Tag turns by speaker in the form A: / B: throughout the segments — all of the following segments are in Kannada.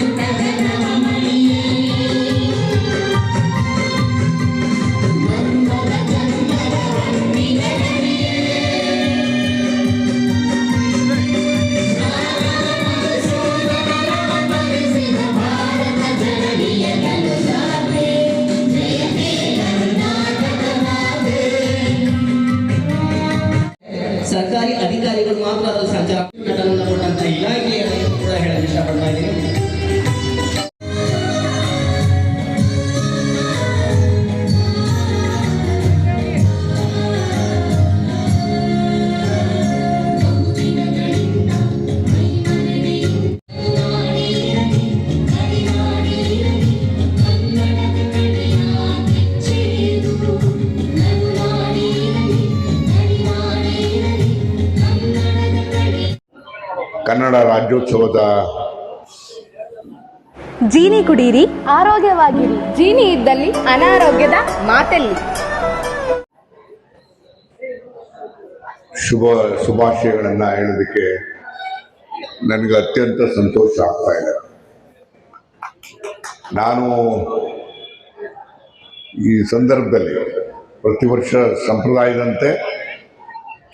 A: ಸರ್ಕಾರಿ
B: ಕನ್ನಡ ರಾಜ್ಯೋತ್ಸವದ
C: ಜೀನಿ ಕುಡೀರಿ.
D: ಆರೋಗ್ಯವಾಗಿರಿ. ಜೀನಿ ಇದ್ದಲ್ಲಿ ಅನಾರೋಗ್ಯದ ಮಾತೆಲ್ಲಿ.
B: ಶುಭ ಶುಭಾಶಯಗಳನ್ನು ಹೇಳೋದಕ್ಕೆ ನನಗೆ ಅತ್ಯಂತ ಸಂತೋಷ ಆಗ್ತಾ ಇದೆ. ನಾನು ಈ ಸಂದರ್ಭದಲ್ಲಿ ಪ್ರತಿ ವರ್ಷ ಸಂಪ್ರದಾಯದಂತೆ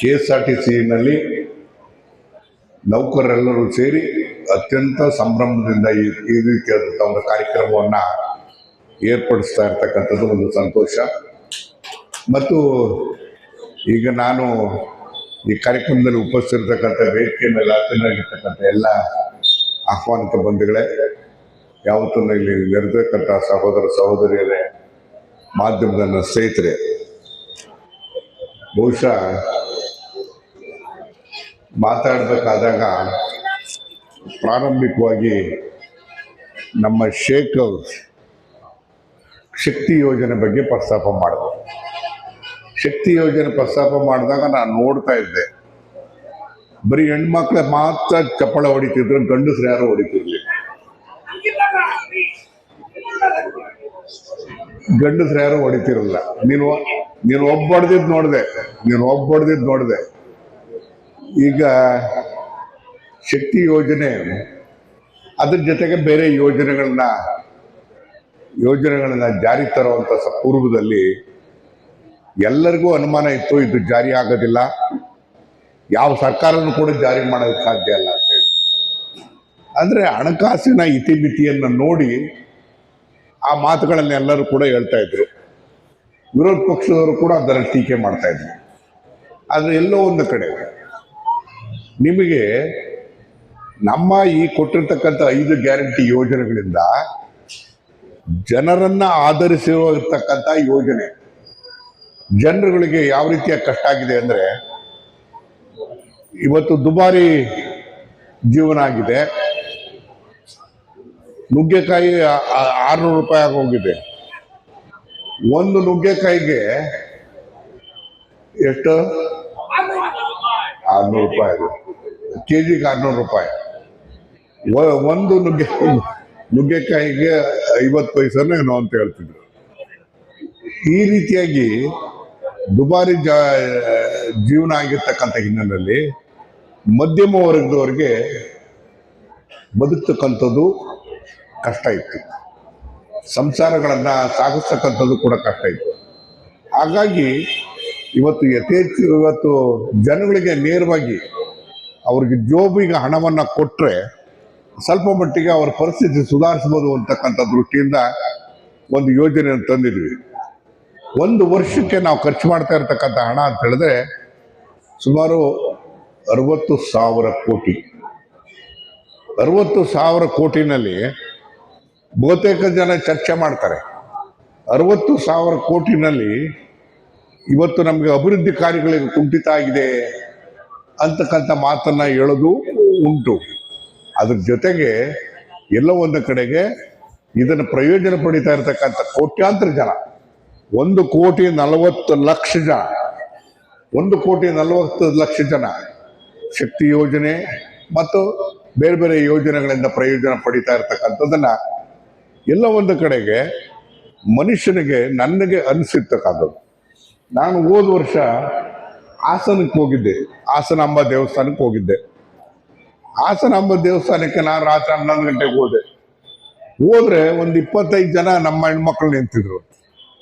B: ಕೆ ಎಸ್ ಆರ್ ಟಿ ಸಿನಲ್ಲಿ ನೌಕರರೆಲ್ಲರೂ ಸೇರಿ ಅತ್ಯಂತ ಸಂಭ್ರಮದಿಂದ ಈ ಈ ರೀತಿಯಾದಂಥ ಒಂದು ಕಾರ್ಯಕ್ರಮವನ್ನು ಏರ್ಪಡಿಸ್ತಾ ಇರ್ತಕ್ಕಂಥದ್ದು ಒಂದು ಸಂತೋಷ. ಮತ್ತು ಈಗ ನಾನು ಈ ಕಾರ್ಯಕ್ರಮದಲ್ಲಿ ಉಪಸ್ಥಿತಿರ್ತಕ್ಕಂಥ ವೇದಿಕೆ ಮೇಲೆ ಎಲ್ಲ ಆಹ್ವಾನಿತ ಬಂಧುಗಳೇ ಯಾವತ್ತೂ ಇಲ್ಲಿ ನೆರೆದಿರ್ತಕ್ಕಂಥ ಸಹೋದರ ಸಹೋದರಿಯರೇ, ಮಾಧ್ಯಮದ ಸ್ನೇಹಿತರೆ, ಬಹುಶಃ ಮಾತಾಡಬೇಕಾದಾಗ ಪ್ರಾರಂಭಿಕವಾಗಿ ನಮ್ಮ ಶೇಖ್ ಶಕ್ತಿ ಯೋಜನೆ ಬಗ್ಗೆ ಪ್ರಸ್ತಾಪ ಮಾಡಿದ್ರು. ಶಕ್ತಿ ಯೋಜನೆ ಪ್ರಸ್ತಾಪ ಮಾಡಿದಾಗ ನಾನು ನೋಡ್ತಾ ಇದ್ದೆ. ಬರೀ ಹೆಣ್ಮಕ್ಳ ಮಾತ್ರ ಚಪ್ಪಳ ಹೊಡಿತಿದ್ರು, ಗಂಡಸ್ರು ಯಾರು ಹೊಡಿತಿರ್ಲಿ ಗಂಡಸ್ರು ಯಾರು ಹೊಡಿತಿರಲ್ಲ ನೀನು ನೀನು ಒಬ್ಬ ಹೊಡೆದಿದ್ದು ನೋಡಿದೆ, ನೀನು ಒಬ್ಬ ಹೊಡೆದಿದ್ದು ನೋಡಿದೆ. ಈಗ ಶಕ್ತಿ ಯೋಜನೆ, ಅದ್ರ ಜೊತೆಗೆ ಬೇರೆ ಯೋಜನೆಗಳನ್ನ ಯೋಜನೆಗಳನ್ನ ಜಾರಿ ತರುವಂತ ಪೂರ್ವದಲ್ಲಿ ಎಲ್ಲರಿಗೂ ಅನುಮಾನ ಇತ್ತು, ಇದು ಜಾರಿ ಆಗೋದಿಲ್ಲ. ಯಾವ ಸರ್ಕಾರನೂ ಕೂಡ ಜಾರಿ ಮಾಡೋದಕ್ಕೆ ಸಾಧ್ಯ ಇಲ್ಲ ಅಂತೇಳಿ ಅಂದ್ರೆ ಹಣಕಾಸಿನ ಇತಿಮಿತಿಯನ್ನು ನೋಡಿ ಆ ಮಾತುಗಳನ್ನು ಎಲ್ಲರೂ ಕೂಡ ಹೇಳ್ತಾ ಇದ್ರು. ವಿರೋಧ ಪಕ್ಷದವರು ಕೂಡ ಅದರ ಟೀಕೆ ಮಾಡ್ತಾ ಇದ್ರು. ಆದ್ರೆ ಎಲ್ಲೋ ಒಂದು ಕಡೆ ನಿಮಗೆ ನಮ್ಮ ಈ ಕೊಟ್ಟಿರ್ತಕ್ಕಂಥ ಐದು ಗ್ಯಾರಂಟಿ ಯೋಜನೆಗಳಿಂದ ಜನರನ್ನ ಆಧರಿಸಿರತಕ್ಕಂಥ ಯೋಜನೆ ಜನರುಗಳಿಗೆ ಯಾವ ರೀತಿಯ ಕಷ್ಟ ಆಗಿದೆ ಅಂದ್ರೆ ಇವತ್ತು ದುಬಾರಿ ಜೀವನ ಆಗಿದೆ. ನುಗ್ಗೆಕಾಯಿ ಆರ್ನೂರು ರೂಪಾಯಿ ಆಗೋಗಿದೆ ಒಂದು ನುಗ್ಗೆಕಾಯಿಗೆ ಎಷ್ಟು? ಆರ್ನೂರು ರೂಪಾಯಿ ಅದು ಕೆ ಜಿಗೆ ಆರ್ನೂರು ರೂಪಾಯಿ. ಒಂದು ನುಗ್ಗೆ, ನುಗ್ಗೆಕಾಯಿಗೆ ಐವತ್ತು ಪೈಸನೋ ಏನೋ ಅಂತ ಹೇಳ್ತಿದ್ರು. ಈ ರೀತಿಯಾಗಿ ದುಬಾರಿ ಜ, ಜೀವನ ಆಗಿರ್ತಕ್ಕಂಥ ಹಿನ್ನೆಲೆಯಲ್ಲಿ ಮಧ್ಯಮ ವರ್ಗದವರಿಗೆ ಬದುಕ್ತಕ್ಕಂಥದ್ದು ಕಷ್ಟ ಇತ್ತು. ಸಂಸಾರಗಳನ್ನು ಸಾಗಿಸ್ತಕ್ಕಂಥದ್ದು ಕೂಡ ಕಷ್ಟ ಇತ್ತು. ಹಾಗಾಗಿ ಇವತ್ತು ಯಥೇಚ್ಛ, ಇವತ್ತು ಜನಗಳಿಗೆ ನೇರವಾಗಿ ಅವ್ರಿಗೆ ಜೋಬಿಗೆ ಹಣವನ್ನು ಕೊಟ್ರೆ ಸ್ವಲ್ಪ ಮಟ್ಟಿಗೆ ಅವರ ಪರಿಸ್ಥಿತಿ ಸುಧಾರಿಸ್ಬೋದು ಅಂತಕ್ಕಂಥ ದೃಷ್ಟಿಯಿಂದ ಒಂದು ಯೋಜನೆಯನ್ನು ತಂದಿದ್ವಿ. ಒಂದು ವರ್ಷಕ್ಕೆ ನಾವು ಖರ್ಚು ಮಾಡ್ತಾ ಇರ್ತಕ್ಕಂಥ ಹಣ ಅಂತ ಹೇಳಿದ್ರೆ ಸುಮಾರು ಅರವತ್ತು ಸಾವಿರ ಕೋಟಿ. ಅರವತ್ತು ಸಾವಿರ ಕೋಟಿನಲ್ಲಿ ಬಹುತೇಕ ಜನ ಚರ್ಚೆ ಮಾಡ್ತಾರೆ. ಅರವತ್ತು ಸಾವಿರ ಕೋಟಿನಲ್ಲಿ ಇವತ್ತು ನಮಗೆ ಅಭಿವೃದ್ಧಿ ಕಾರ್ಯಗಳಿಗೆ ಕುಂಠಿತ ಆಗಿದೆ. ಅಂತಕ್ಕಂಥ ಮಾತನ್ನ ಹೇಳೋದು ಉಂಟು. ಅದ್ರ ಜೊತೆಗೆ ಎಲ್ಲ ಒಂದು ಕಡೆಗೆ ಇದನ್ನು ಪ್ರಯೋಜನ ಪಡಿತಾ ಇರತಕ್ಕಂಥ ಕೋಟ್ಯಾಂತರ ಜನ, ಒಂದು ಕೋಟಿ ನಲವತ್ತು ಲಕ್ಷ ಜನ, ಒಂದು ಕೋಟಿ ನಲವತ್ತು ಲಕ್ಷ ಜನ ಶಕ್ತಿ ಯೋಜನೆ ಮತ್ತು ಬೇರೆ ಬೇರೆ ಯೋಜನೆಗಳಿಂದ ಪ್ರಯೋಜನ ಪಡಿತಾ ಇರತಕ್ಕಂಥದ್ದನ್ನು ಎಲ್ಲ ಒಂದು ಕಡೆಗೆ ಮನುಷ್ಯನಿಗೆ ನನಗೆ ಅನಿಸಿರ್ತಕ್ಕಂಥದ್ದು. ನಾನು ಹೋದ ವರ್ಷ ಹಾಸನಕ್ಕೆ ಹೋಗಿದ್ದೆ. ಹಾಸನಾಂಬ ದೇವಸ್ಥಾನಕ್ಕೆ ಹೋಗಿದ್ದೆ. ಹಾಸನಾಂಬ ದೇವಸ್ಥಾನಕ್ಕೆ ನಾನು ರಾತ್ರಿ ಹನ್ನೊಂದು ಗಂಟೆಗೆ ಹೋದೆ. ಹೋದ್ರೆ ಒಂದು ಇಪ್ಪತ್ತೈದು ಜನ ನಮ್ಮ ಹೆಣ್ಮಕ್ಳು ನಿಂತಿದ್ರು.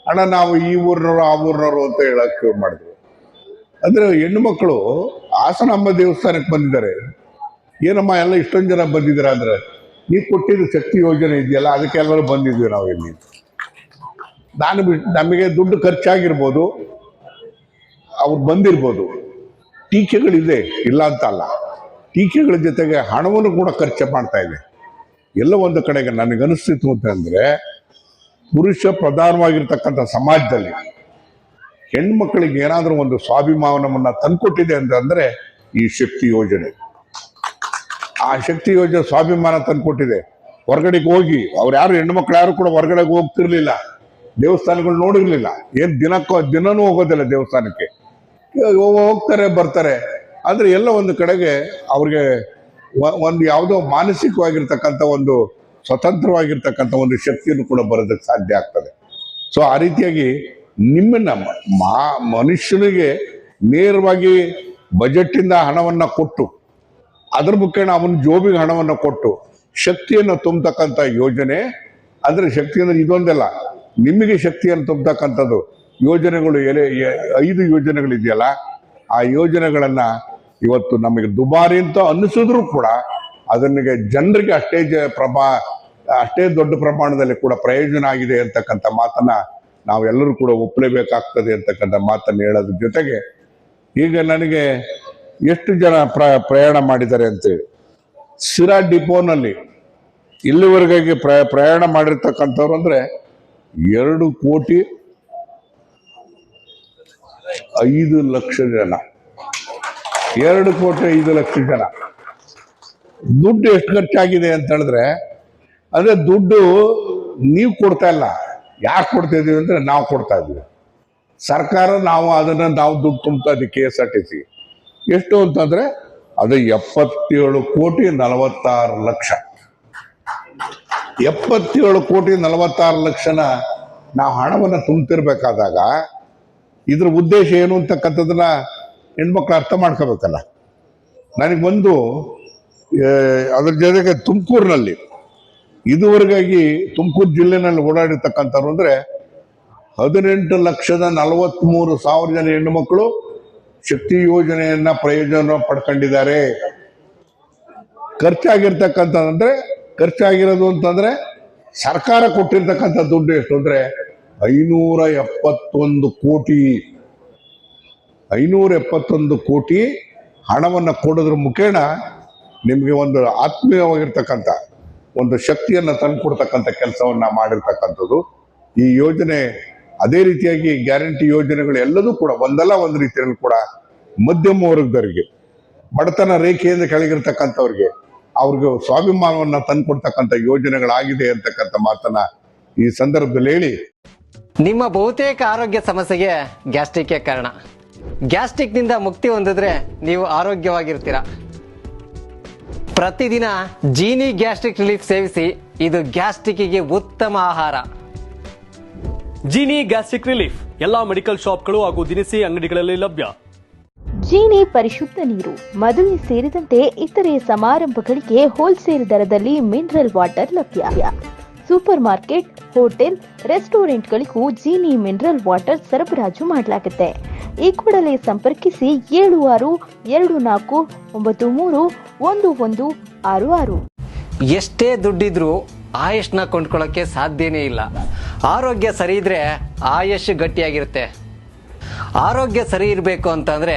B: ಅಣ್ಣ, ನಾವು ಈ ಊರಿನವರು, ಆ ಊರಿನವರು ಅಂತ ಹೇಳಕ್ ಶುರು ಮಾಡಿದ್ರು. ಅಂದ್ರೆ ಹೆಣ್ಣು ಮಕ್ಕಳು ಹಾಸನಾಂಬ ದೇವಸ್ಥಾನಕ್ಕೆ ಬಂದಿದ್ದಾರೆ. ಏನಮ್ಮ ಎಲ್ಲ ಇಷ್ಟೊಂದು ಜನ ಬಂದಿದ್ದೀರ ಅಂದ್ರೆ, ನೀವು ಕೊಟ್ಟಿದ್ದು ಶಕ್ತಿ ಯೋಜನೆ ಇದೆಯಲ್ಲ ಅದಕ್ಕೆಲ್ಲರೂ ಬಂದಿದ್ವಿ ನಾವು ಇಲ್ಲಿ ನಾನು ಬಿಟ್ಟು ನಮಗೆ ದುಡ್ಡು ಖರ್ಚಾಗಿರ್ಬೋದು. ಅವ್ರು ಬಂದಿರ್ಬೋದು. ಟೀಕೆಗಳಿದೆ, ಇಲ್ಲ ಅಂತ ಅಲ್ಲ. ಟೀಕೆಗಳ ಜೊತೆಗೆ ಹಣವನ್ನು ಕೂಡ ಖರ್ಚು ಮಾಡ್ತಾ ಇದೆ. ಎಲ್ಲ ಒಂದು ಕಡೆಗೆ ನನಗನಿಸ್ತಿತ್ತು ಅಂತಂದ್ರೆ, ಪುರುಷ ಪ್ರಧಾನವಾಗಿರ್ತಕ್ಕಂಥ ಸಮಾಜದಲ್ಲಿ ಹೆಣ್ಮಕ್ಳಿಗೆ ಏನಾದರೂ ಒಂದು ಸ್ವಾಭಿಮಾನವನ್ನ ತಂದ್ಕೊಟ್ಟಿದೆ ಅಂತಂದ್ರೆ ಈ ಶಕ್ತಿ ಯೋಜನೆ. ಆ ಶಕ್ತಿ ಯೋಜನೆ ಸ್ವಾಭಿಮಾನ ತಂದುಕೊಟ್ಟಿದೆ. ಹೊರಗಡೆಗೆ ಹೋಗಿ, ಅವ್ರು ಯಾರು ಹೆಣ್ಮಕ್ಳು ಯಾರು ಕೂಡ ಹೊರಗಡೆಗೆ ಹೋಗ್ತಿರ್ಲಿಲ್ಲ. ದೇವಸ್ಥಾನಗಳು ನೋಡಿರ್ಲಿಲ್ಲ. ಏನ್ ದಿನಕ್ಕೂ, ದಿನನೂ ಹೋಗೋದಿಲ್ಲ ದೇವಸ್ಥಾನಕ್ಕೆ. ಹೋಗ್ತಾರೆ, ಬರ್ತಾರೆ. ಆದ್ರೆ ಎಲ್ಲ ಒಂದು ಕಡೆಗೆ ಅವ್ರಿಗೆ ಒಂದು ಯಾವುದೋ ಮಾನಸಿಕವಾಗಿರ್ತಕ್ಕಂಥ ಒಂದು ಸ್ವತಂತ್ರವಾಗಿರ್ತಕ್ಕಂಥ ಒಂದು ಶಕ್ತಿಯನ್ನು ಕೂಡ ಬರೋದಕ್ಕೆ ಸಾಧ್ಯ ಆಗ್ತದೆ. ಸೊ ಆ ರೀತಿಯಾಗಿ ನಿಮ್ಮನ್ನ ಮಾ ಮನುಷ್ಯನಿಗೆ ನೇರವಾಗಿ ಬಜೆಟ್ಟಿಂದ ಹಣವನ್ನು ಕೊಟ್ಟು, ಅದ್ರ ಮುಖೇಣ ಅವನ ಜೋಬಿಗೆ ಹಣವನ್ನು ಕೊಟ್ಟು ಶಕ್ತಿಯನ್ನು ತುಂಬತಕ್ಕಂಥ ಯೋಜನೆ ಅಂದ್ರೆ ಶಕ್ತಿ ಅಂದ್ರೆ ಇದೊಂದಲ್ಲ, ನಿಮಗೆ ಶಕ್ತಿಯನ್ನು ತುಂಬತಕ್ಕಂಥದ್ದು ಯೋಜನೆಗಳು ಎಲೆ ಐದು ಯೋಜನೆಗಳಿದೆಯಲ್ಲ, ಆ ಯೋಜನೆಗಳನ್ನ ಇವತ್ತು ನಮಗೆ ದುಬಾರಿ ಅಂತ ಅನ್ನಿಸಿದ್ರು ಕೂಡ ಅದನ್ನಿಗೆ ಜನರಿಗೆ ಅಷ್ಟೇ ಪ್ರಮಾ ಅಷ್ಟೇ ದೊಡ್ಡ ಪ್ರಮಾಣದಲ್ಲಿ ಕೂಡ ಪ್ರಯೋಜನ ಆಗಿದೆ ಅಂತಕ್ಕಂಥ ಮಾತನ್ನ ನಾವೆಲ್ಲರೂ ಕೂಡ ಒಪ್ಪಲೇಬೇಕಾಗ್ತದೆ ಅಂತಕ್ಕಂಥ ಮಾತನ್ನ ಹೇಳೋದ್ರ ಜೊತೆಗೆ ಈಗ ನನಗೆ ಎಷ್ಟು ಜನ ಪ್ರ ಪ್ರಯಾಣ ಮಾಡಿದ್ದಾರೆ ಅಂತೇಳಿ. ಸಿರಾ ಡಿಪೋನಲ್ಲಿ ಇಲ್ಲಿವರೆಗಾಗಿ ಪ್ರ ಪ್ರಯಾಣ ಮಾಡಿರ್ತಕ್ಕಂಥವ್ರು ಅಂದ್ರೆ ಎರಡು ಕೋಟಿ ಐದು ಲಕ್ಷ ಜನ. ಎರಡು ಕೋಟಿ ಐದು ಲಕ್ಷ ಜನ. ದುಡ್ಡು ಎಷ್ಟು ಖರ್ಚಾಗಿದೆ ಅಂತ ಹೇಳಿದ್ರೆ, ಅಂದ್ರೆ ದುಡ್ಡು ನೀವು ಕೊಡ್ತಾ ಇಲ್ಲ. ಯಾಕೆ ಕೊಡ್ತಾ ಇದೀವಿ ಅಂದ್ರೆ ನಾವು ಕೊಡ್ತಾ ಇದೀವಿ. ಸರ್ಕಾರ, ನಾವು ಅದನ್ನ ನಾವು ದುಡ್ಡು ತುಂಬ್ತಾ ಇದ್ದೀವಿ K S R T C ಎಷ್ಟು ಅಂತಂದ್ರೆ, ಅದು ಎಪ್ಪತ್ತೇಳು ಕೋಟಿ ನಲವತ್ತಾರು ಲಕ್ಷ. ಎಪ್ಪತ್ತೇಳು ಕೋಟಿ ನಲವತ್ತಾರು ಲಕ್ಷನ ನಾವು ಹಣವನ್ನು ತುಂಬ್ತಿರ್ಬೇಕಾದಾಗ ಇದ್ರ ಉದ್ದೇಶ ಏನು ಅಂತಕ್ಕಂಥದ್ದನ್ನ ಹೆಣ್ಮಕ್ಳು ಅರ್ಥ ಮಾಡ್ಕೋಬೇಕಲ್ಲ. ನನಗೆ ಒಂದು ಅದ್ರ ಜೊತೆಗೆ ತುಮಕೂರಿನಲ್ಲಿ, ಇದುವರೆಗಾಗಿ ತುಮಕೂರು ಜಿಲ್ಲೆನಲ್ಲಿ ಓಡಾಡಿರ್ತಕ್ಕಂಥವ್ರು ಅಂದ್ರೆ ಹದಿನೆಂಟು ಲಕ್ಷದ ನಲವತ್ಮೂರು ಸಾವಿರ ಜನ ಹೆಣ್ಣುಮಕ್ಕಳು ಶಕ್ತಿ ಯೋಜನೆಯನ್ನ ಪ್ರಯೋಜನ ಪಡ್ಕೊಂಡಿದ್ದಾರೆ. ಖರ್ಚಾಗಿರ್ತಕ್ಕಂಥದ್ದಂದರೆ ಖರ್ಚಾಗಿರೋದು ಅಂತಂದ್ರೆ ಸರ್ಕಾರ ಕೊಟ್ಟಿರ್ತಕ್ಕಂಥ ದುಡ್ಡು ಎಷ್ಟು ಅಂದ್ರೆ ಐನೂರ ಎಪ್ಪತ್ತೊಂದು ಕೋಟಿ ಐನೂರ ಎಪ್ಪತ್ತೊಂದು ಕೋಟಿ ಹಣವನ್ನ ಕೊಡೋದ್ರ ಮುಖೇಣ ನಿಮಗೆ ಒಂದು ಆತ್ಮೀಯವಾಗಿರ್ತಕ್ಕಂಥ, ಒಂದು ಶಕ್ತಿಯನ್ನ ತಂದುಕೊಡ್ತಕ್ಕಂಥ ಕೆಲಸವನ್ನ ಮಾಡಿರ್ತಕ್ಕಂಥದ್ದು. ಈ ಯೋಜನೆ ಅದೇ ರೀತಿಯಾಗಿ ಗ್ಯಾರಂಟಿ ಯೋಜನೆಗಳು ಎಲ್ಲದೂ ಕೂಡ ಒಂದಲ್ಲ ಒಂದು ರೀತಿಯಲ್ಲಿ ಕೂಡ ಮಧ್ಯಮ ವರ್ಗದವರಿಗೆ, ಬಡತನ ರೇಖೆಯಿಂದ ಕೆಳಗಿರ್ತಕ್ಕಂಥವ್ರಿಗೆ ಅವ್ರಿಗೆ ಸ್ವಾಭಿಮಾನವನ್ನ ತಂದುಕೊಡ್ತಕ್ಕಂಥ ಯೋಜನೆಗಳಾಗಿದೆ ಅಂತಕ್ಕಂಥ ಮಾತನ್ನ ಈ ಸಂದರ್ಭದಲ್ಲಿ ಹೇಳಿ.
C: ನಿಮ್ಮ ಬಹುತೇಕ ಆರೋಗ್ಯ ಸಮಸ್ಯೆಗೆ ಗ್ಯಾಸ್ಟ್ರಿಕ್ ಕಾರಣ. ಗ್ಯಾಸ್ಟ್ರಿಕ್ನಿಂದ ಮುಕ್ತಿ ಹೊಂದಿದ್ರೆ ನೀವು ಆರೋಗ್ಯವಾಗಿರ್ತೀರ. ಪ್ರತಿದಿನ ಜೀನಿ ಗ್ಯಾಸ್ಟ್ರಿಕ್ ರಿಲೀಫ್ ಸೇವಿಸಿ ಇದು ಗ್ಯಾಸ್ಟ್ರಿಕ್ಗೆ ಉತ್ತಮ ಆಹಾರ.
E: ಜೀನಿ ಗ್ಯಾಸ್ಟ್ರಿಕ್ ರಿಲೀಫ್ ಎಲ್ಲಾ ಮೆಡಿಕಲ್ ಶಾಪ್ಗಳು ಹಾಗೂ ದಿನಸಿ ಅಂಗಡಿಗಳಲ್ಲಿ ಲಭ್ಯ.
D: ಜೀನಿ ಪರಿಶುದ್ಧ ನೀರು ಮದುವೆ ಸೇರಿದಂತೆ ಇತರೆ ಸಮಾರಂಭಗಳಿಗೆ ಹೋಲ್ಸೇಲ್ ದರದಲ್ಲಿ ಮಿನರಲ್ ವಾಟರ್ ಲಭ್ಯ. ಸೂಪರ್ ಮಾರ್ಕೆಟ್ ಹೋಟೆಲ್, ರೆಸ್ಟೋರೆಂಟ್ಗಳಿಗೂ ಜೀನಿ ಮಿನರಲ್ ವಾಟರ್ ಸರಬರಾಜು ಮಾಡಲಾಗುತ್ತೆ. ಈ ಕೂಡಲೇ ಸಂಪರ್ಕಿಸಿ ಏಳು ಆರು, ಎರಡು ನಾಲ್ಕು, ಒಂಬತ್ತು, ಮೂರು, ಒಂದು ಒಂದು, ಆರು ಆರು.
C: ಎಷ್ಟೇ ದುಡ್ಡಿದ್ರೂ ಆಯುಷ್ನ ಕೊಂಡ್ಕೊಳ್ಳೋಕ್ಕೆ ಸಾಧ್ಯನೇ ಇಲ್ಲ. ಆರೋಗ್ಯ ಸರಿ ಇದ್ರೆ ಆಯುಷ್ ಗಟ್ಟಿಯಾಗಿರುತ್ತೆ. ಆರೋಗ್ಯ ಸರಿ ಇರಬೇಕು ಅಂತಂದ್ರೆ